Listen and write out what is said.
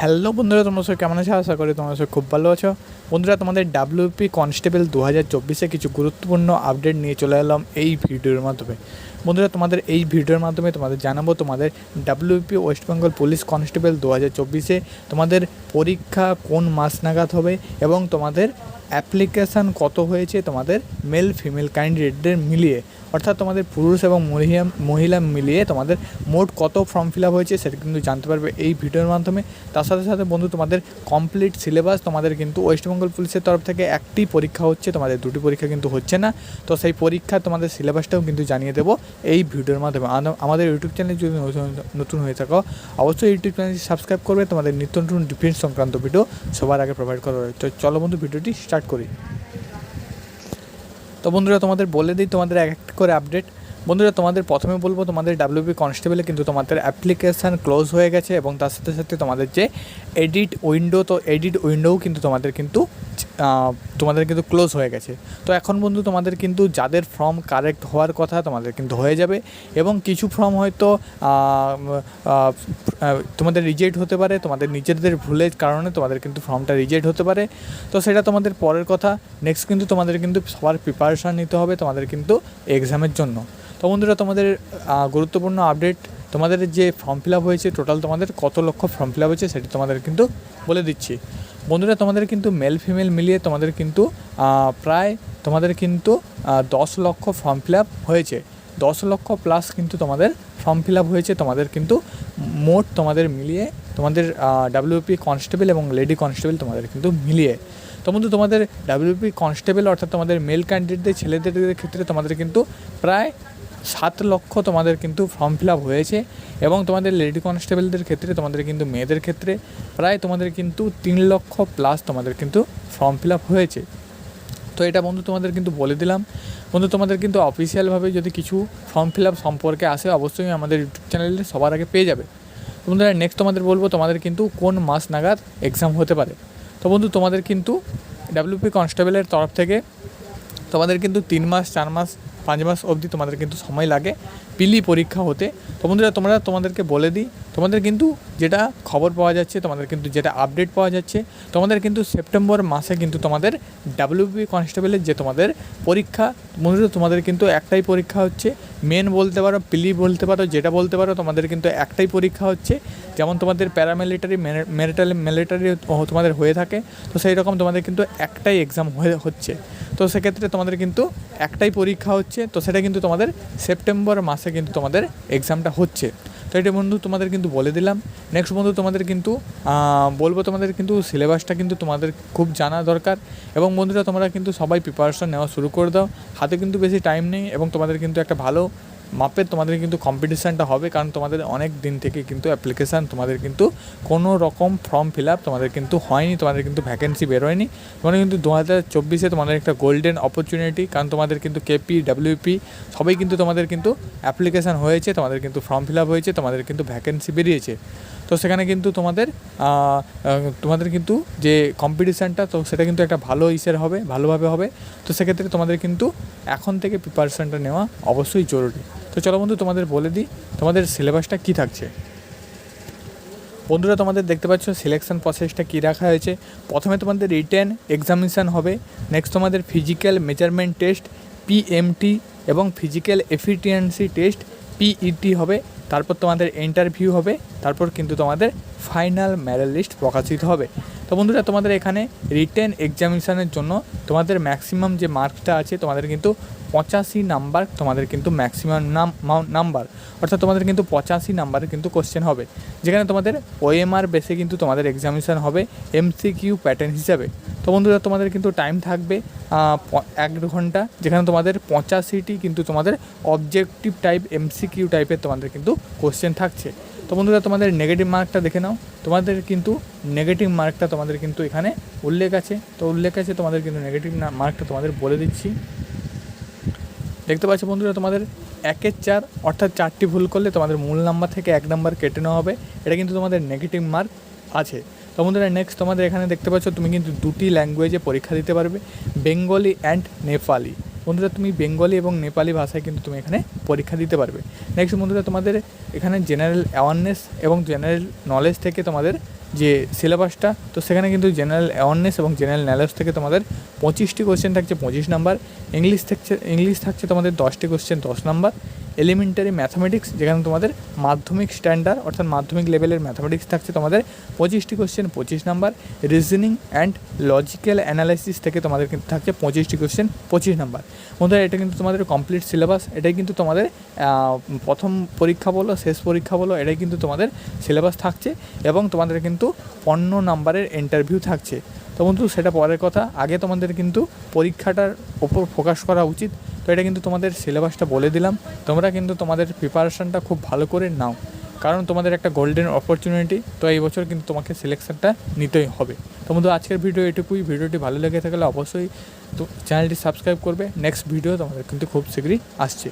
Hello বন্ধুরা, তোমরা সব কেমন আছো? আশা করি তোমরা সব খুব ভালো আছো। বন্ধুরা, তোমাদের ডাব্লিউপি কনস্টেবল দু হাজার চব্বিশে কিছু গুরুত্বপূর্ণ আপডেট নিয়ে চলে এলাম এই ভিডিওর মাধ্যমে। বন্ধুরা, তোমাদের এই ভিডিওর মাধ্যমে তোমাদের জানাব তোমাদের WP West Bengal police constable দু হাজার চব্বিশে তোমাদের পরীক্ষা কোন মাস নাগাদ হবে এবং তোমাদের অ্যাপ্লিকেশান কত হয়েছে তোমাদের মেল ফিমেল ক্যান্ডিডেটদের মিলিয়ে। অর্থাৎ তোমাদের পুরুষ এবং মহিলা মহিলা মিলিয়ে তোমাদের মোট কত ফর্ম ফিল আপ হয়েছে সেটা কিন্তু জানতে পারবে এই ভিডিওর মাধ্যমে। তার সাথে সাথে বন্ধু, তোমাদের কমপ্লিট সিলেবাস তোমাদের কিন্তু ওয়েস্টবেঙ্গল পুলিশের তরফ থেকে একটি পরীক্ষা হচ্ছে, তোমাদের দুটি পরীক্ষা কিন্তু হচ্ছে না। তো সেই পরীক্ষা তোমাদের সিলেবাসটাও কিন্তু জানিয়ে দেবো। এই ভিডিওর মাধ্যমে। আমাদের ইউটিউব চ্যানেল যদি নতুন- হয়ে থাকো অবশ্যই ইউটিউব চ্যানেলটি সাবস্ক্রাইব করবে। তোমাদের নিত্য নতুন ডিফেন্স সংক্রান্ত ভিডিও সবার আগে প্রোভাইড করা হয় তো চলো বন্ধু ভিডিওটি স্টার্ট করি। তো বন্ধুরা, তোমাদের বলে দিই, তোমাদের এক একটা করে আপডেট বন্ধুরা, তোমাদের প্রথমে বলব, তোমাদের ডাব্লিউপি কনস্টেবলে কিন্তু তোমাদের অ্যাপ্লিকেশান ক্লোজ হয়ে গেছে এবং তার সাথে সাথে তোমাদের যে এডিট উইন্ডো তো এডিট উইন্ডোও কিন্তু তোমাদের কিন্তু তোমাদের কিন্তু ক্লোজ হয়ে গেছে। তো এখন বন্ধু তোমাদের কিন্তু যাদের ফর্ম কারেক্ট হওয়ার কথা তোমাদের কিন্তু হয়ে যাবে এবং কিছু ফর্ম হয়তো তোমাদের রিজেক্ট হতে পারে, তোমাদের নিজেদের ভুলের কারণে তোমাদের কিন্তু ফর্মটা রিজেক্ট হতে পারে। তো সেটা তোমাদের পরের কথা। নেক্সট কিন্তু তোমাদের কিন্তু সবার প্রিপারেশান নিতে হবে তোমাদের কিন্তু এক্সামের জন্য। তো বন্ধুরা তোমাদের গুরুত্বপূর্ণ আপডেট তোমাদের যে ফর্ম ফিল আপ হয়েছে টোটাল তোমাদের কত লক্ষ ফর্ম ফিল আপ হয়েছে সেটি তোমাদের কিন্তু বলে দিচ্ছি। বন্ধুরা, তোমাদের কিন্তু মেল ফিমেল মিলিয়ে তোমাদের কিন্তু প্রায় তোমাদের কিন্তু দশ লক্ষ ফর্ম ফিল আপ হয়েছে। দশ লক্ষ প্লাস কিন্তু তোমাদের ফর্ম ফিল আপ হয়েছে। তোমাদের কিন্তু মোট তোমাদের মিলিয়ে তোমাদের ডাব্লিউপি কনস্টেবল এবং লেডি কনস্টেবল তোমাদের কিন্তু মিলিয়ে। তো বন্ধু, তোমাদের ডাব্লিউপি কনস্টেবল অর্থাৎ তোমাদের মেল ক্যান্ডিডেটদের ছেলেদের ক্ষেত্রে তোমাদের কিন্তু প্রায় সাত লক্ষ তোমাদের কিন্তু ফর্ম ফিল আপ হয়েছে এবং তোমাদের লেডি কনস্টেবলদের ক্ষেত্রে, তোমাদের কিন্তু মেয়েদের ক্ষেত্রে প্রায় তোমাদের কিন্তু তিন লক্ষ প্লাস তোমাদের কিন্তু ফর্ম ফিল আপ হয়েছে। তো এটা বন্ধু তোমাদের কিন্তু বলে দিলাম। বন্ধু তোমাদের কিন্তু অফিসিয়ালভাবে যদি কিছু ফর্ম ফিল আপ সম্পর্কে আসে, অবশ্যই আমাদের ইউটিউব চ্যানেলে সবার আগে পেয়ে যাবে। তো বন্ধুরা নেক্সট তোমাদের বলব তোমাদের কিন্তু কোন মাস নাগাদ এক্সাম হতে পারে। তো বন্ধু তোমাদের কিন্তু ডাব্লিউপি কনস্টেবলের তরফ থেকে তোমাদের কিন্তু তিন মাস, চার মাস পাঁচ মাস অবধি তোমাদের কিন্তু সময় লাগে। পিলি পরীক্ষা হতে, তো বন্ধুরা তোমরা তোমাদেরকে বলে দিই, তোমাদের কিন্তু যেটা খবর পাওয়া যাচ্ছে, তোমাদের কিন্তু যেটা আপডেট পাওয়া যাচ্ছে, তোমাদের কিন্তু সেপ্টেম্বর মাসে কিন্তু তোমাদের ডাব্লিউপি কনস্টেবলের যে তোমাদের পরীক্ষা, বন্ধুরা তোমাদের কিন্তু একটাই পরীক্ষা হচ্ছে মেন বলতে পারো, পিলি বলতে পারো, যেটা বলতে পারো, তোমাদের কিন্তু একটাই পরীক্ষা হচ্ছে, যেমন তোমাদের প্যারামিলিটারি মেরিটাল মিলিটারি তোমাদের হয়ে থাকে, তো সেই রকম তোমাদের কিন্তু একটাই এক্সাম হয়ে, হচ্ছে, তো সেক্ষেত্রে তোমাদের কিন্তু একটাই পরীক্ষা হচ্ছে, তো সেটা কিন্তু তোমাদের সেপ্টেম্বর মাসে কিন্তু তোমাদের এক্সামটা হচ্ছে। তো এটা বন্ধু তোমাদের কিন্তু বলে দিলাম। নেক্সট বন্ধু তোমাদের কিন্তু বলব তোমাদের কিন্তু সিলেবাসটা কিন্তু তোমাদের খুব জানা দরকার। এবং বন্ধুরা তোমরা কিন্তু সবাই প্রিপারেশন নেওয়া শুরু করে দাও। হাতে কিন্তু বেশি টাইম নেই এবং তোমাদের কিন্তু একটা ভালো মাপের তোমাদের কিন্তু কম্পিটিশানটা হবে, কারণ তোমাদের অনেক দিন থেকে কিন্তু অ্যাপ্লিকেশান তোমাদের কিন্তু কোনো রকম ফর্ম ফিল আপ তোমাদের কিন্তু হয়নি, তোমাদের কিন্তু ভ্যাকেন্সি বেরোয়নি। তোমাদের কিন্তু দু হাজার চব্বিশে তোমাদের একটা গোল্ডেন অপরচুনিটি কারণ তোমাদের কিন্তু কেপি ডাব্লিউপি সবাই কিন্তু তোমাদের কিন্তু অ্যাপ্লিকেশান হয়েছে, তোমাদের কিন্তু ফর্ম ফিল আপ হয়েছে, তোমাদের কিন্তু ভ্যাকেন্সি বেরিয়েছে। তো সেখানে কিন্তু তোমাদের তোমাদের কিন্তু যে কম্পিটিশানটা তো সেটা কিন্তু একটা ভালো ইসের হবে, ভালোভাবে হবে। তো সেক্ষেত্রে তোমাদের কিন্তু এখন থেকে প্রিপারেশানটা নেওয়া অবশ্যই জরুরি। তো চলো বন্ধু, তোমাদের বলে দিই, তোমাদের সিলেবাসটা কী থাকছে? বন্ধুরা, তোমাদের দেখতে পাচ্ছ সিলেকশন প্রসেসটা কী রাখা হয়েছে। প্রথমে তোমাদের রিটেন এক্সামিনেশান হবে নেক্সট তোমাদের ফিজিক্যাল মেজারমেন্ট টেস্ট পিএমটি এবং ফিজিক্যাল এফিটিয়েন্সি টেস্ট পিইটি হবে। তারপর তোমাদের ইন্টারভিউ হবে, তারপর কিন্তু তোমাদের ফাইনাল ম্যারেল লিস্ট প্রকাশিত হবে। তো বন্ধুরা, তোমাদের এখানে রিটেন এক্সামিনেশানের জন্য তোমাদের ম্যাক্সিমাম যে মার্কসটা আছে, তোমাদের কিন্তু পঁচাশি নাম্বার তোমাদের কিন্তু ম্যাক্সিমাম নাম নাম্বার অর্থাৎ তোমাদের কিন্তু পঁচাশি নাম্বারের কিন্তু কোশ্চেন হবে। যেখানে তোমাদের ওএমআর বেসে কিন্তু তোমাদের এক্সামিনেশান হবে এমসিকিউ প্যাটার্ন হিসাবে। তো বন্ধুরা, তোমাদের কিন্তু টাইম থাকবে এক ঘণ্টা, যেখানে তোমাদের পঁচাশিটি কিন্তু তোমাদের অবজেক্টিভ টাইপ এমসিকিউ টাইপের তোমাদের কিন্তু কোশ্চেন থাকছে। তো বন্ধুরা, তোমাদের নেগেটিভ মার্কটা দেখে নাও। তোমাদের কিন্তু নেগেটিভ মার্কটা তোমাদের কিন্তু এখানে উল্লেখ আছে। তো উল্লেখ আছে, তোমাদের কিন্তু নেগেটিভ মার্কটা তোমাদের বলে দিচ্ছি। দেখতে পাচ্ছ বন্ধুরা, তোমাদের একের চার, অর্থাৎ চারটি ভুল করলে তোমাদের মূল নাম্বার থেকে এক নাম্বার কেটে নেওয়া হবে। এটা কিন্তু তোমাদের নেগেটিভ মার্ক আছে। তো বন্ধুরা নেক্সট তোমাদের এখানে দেখতে পাচ্ছ, তুমি কিন্তু দুটি ল্যাঙ্গুয়েজে পরীক্ষা দিতে পারবে বেঙ্গলি অ্যান্ড নেপালি বন্ধুরা, তুমি বেঙ্গলি এবং নেপালি ভাষায় কিন্তু তুমি এখানে পরীক্ষা দিতে পারবে। নেক্সট বন্ধুরা, তোমাদের এখানে জেনারেল অ্যাওয়ারনেস এবং জেনারেল নলেজ থেকে তোমাদের যে সিলেবাসটা তো সেখানে কিন্তু জেনারেল অ্যাওয়ারনেস এবং জেনারেল নলেজ থেকে তোমাদের পঁচিশটি কোশ্চেন থাকছে, পঁচিশ নাম্বার ইংলিশ থাকছে ইংলিশ থাকছে তোমাদের দশটি কোশ্চেন দশ নাম্বার এলিমেন্টারি ম্যাথামেটিক্স যেখানে তোমাদের মাধ্যমিক স্ট্যান্ডার্ড অর্থাৎ মাধ্যমিক লেভেলের ম্যাথামেটিক্স থাকছে তোমাদের পঁচিশটি কোশ্চেন পঁচিশ number reasoning and logical analysis থেকে তোমাদের কিন্তু থাকছে পঁচিশটি কোশ্চেন পঁচিশ নাম্বার বন্ধুরা, এটা কিন্তু তোমাদের কমপ্লিট সিলেবাস এটাই কিন্তু তোমাদের প্রথম পরীক্ষা বলো, শেষ পরীক্ষা বলো, এটাই কিন্তু তোমাদের সিলেবাস থাকছে এবং তোমাদের কিন্তু পনেরো নাম্বারের ইন্টারভিউ থাকছে। তো বন্ধু, সেটা পরের কথা। আগে তোমাদের কিন্তু পরীক্ষাটার ওপর ফোকাস করা উচিত। তো এটা কিন্তু তোমাদের সিলেবাসটা বলে দিলাম। তোমরা কিন্তু তোমাদের প্রিপারেশানটা খুব ভালো করে নাও। কারণ তোমাদের একটা গোল্ডেন অপরচুনিটি তো এই বছর কিন্তু তোমাকে সিলেকশানটা নিতেই হবে। তো বন্ধু, আজকের ভিডিও এটুকুই। ভিডিওটি ভালো লেগে থাকলে অবশ্যই তো চ্যানেলটি সাবস্ক্রাইব করবে। নেক্সট ভিডিও তোমাদের কিন্তু খুব শীঘ্রই আসছে।